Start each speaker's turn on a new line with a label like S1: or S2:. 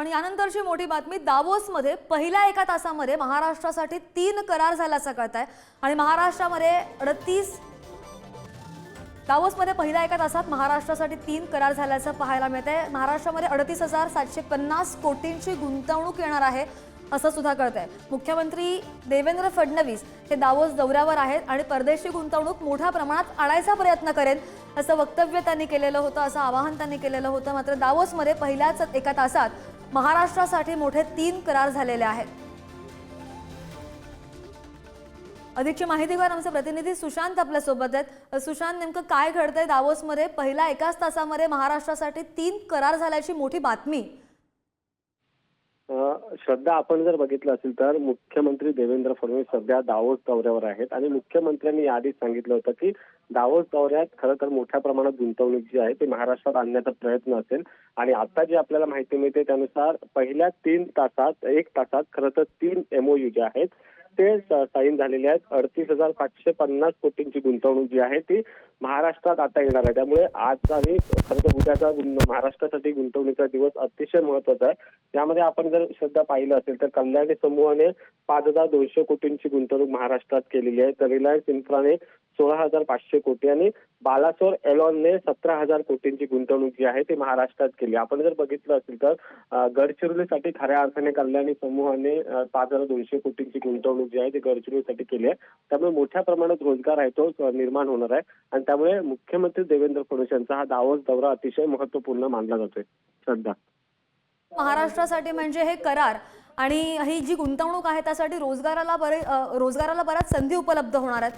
S1: आणि यानंतरची मोठी बातमी दावोसमध्ये पहिल्या एका तासामध्ये महाराष्ट्रासाठी तीन करार झाल्याचं कळत आहे आणि महाराष्ट्रामध्ये अडतीस दावोसमध्ये पहिल्या एका तासात महाराष्ट्रासाठी तीन करार झाल्याचं पाहायला मिळत आहे महाराष्ट्रामध्ये अडतीस हजार सातशे पन्नास कोटींची गुंतवणूक येणार आहे असं सुद्धा कळत आहे मुख्यमंत्री देवेंद्र फडणवीस हे दावोस दौऱ्यावर आहेत आणि परदेशी गुंतवणूक मोठ्या प्रमाणात आणायचा प्रयत्न करेन. असं वक्तव्य त्यांनी केलेलं होतं असं आवाहन त्यांनी केलेलं होतं. मात्र दावोसमध्ये पहिल्याच एका तासात महाराष्ट्रासाठी मोठे तीन करार झालेले आहेत. अधिकची माहिती आमचे प्रतिनिधी सुशांत आपल्यासोबत आहेत. सुशांत नेमकं काय घडतंय? दावोसमध्ये पहिल्या एकाच तासामध्ये महाराष्ट्रासाठी तीन करार झाल्याची मोठी बातमी
S2: श्रद्धा आपण जर बघितलं असेल तर मुख्यमंत्री देवेंद्र फडणवीस सध्या दावोस दौऱ्यावर आहेत आणि मुख्यमंत्र्यांनी याआधीच सांगितलं होतं की दावोस दौऱ्यात खरं तर मोठ्या प्रमाणात गुंतवणूक जी आहे ती महाराष्ट्रात आणण्याचा प्रयत्न असेल. आणि आता जी आपल्याला माहिती मिळते त्यानुसार पहिल्या तीन तासात एक तासात खरं तर तीन एमओयू जे आहेत ते साईन झालेले आहेत. अडतीस हजार पाचशे पन्नास कोटींची गुंतवणूक जी आहे ती महाराष्ट्रात आता येणार आहे. त्यामुळे आज आणि खरं तर उद्याचा महाराष्ट्रासाठी गुंतवणुकीचा दिवस अतिशय महत्त्वाचा आहे. यामध्ये आपण जर श्रद्धा पाहिलं असेल तर कल्याणी समूहाने पाच हजार दोनशे कोटींची गुंतवणूक महाराष्ट्रात केलेली आहे. तर रिलायन्स इन्फ्राने सोळा हजार पाचशे कोटी आणि बालासोर एलॉनने सतरा हजार कोटींची गुंतवणूक जी आहे ती महाराष्ट्रात केली. आपण जर बघितलं असेल तर गडचिरोलीसाठी खऱ्या अर्थाने कल्याणी समूहाने पाच हजार दोनशे कोटींची गुंतवणूक जी आहे ती गडचिरोलीसाठी केली आहे. त्यामुळे मोठ्या प्रमाणात रोजगार आहे तो निर्माण होणार आहे. आणि त्यामुळे मुख्यमंत्री देवेंद्र फडणवीस यांचा हा दावोस दौरा अतिशय महत्त्वपूर्ण मानला जातोय. श्रद्धा.
S1: महाराष्ट्रासाठी म्हणजे हे करार आणि ही जी गुंतवणूक आहे त्यासाठी रोजगाराला बरे रोजगाराला बऱ्याच संधी उपलब्ध होणार आहेत.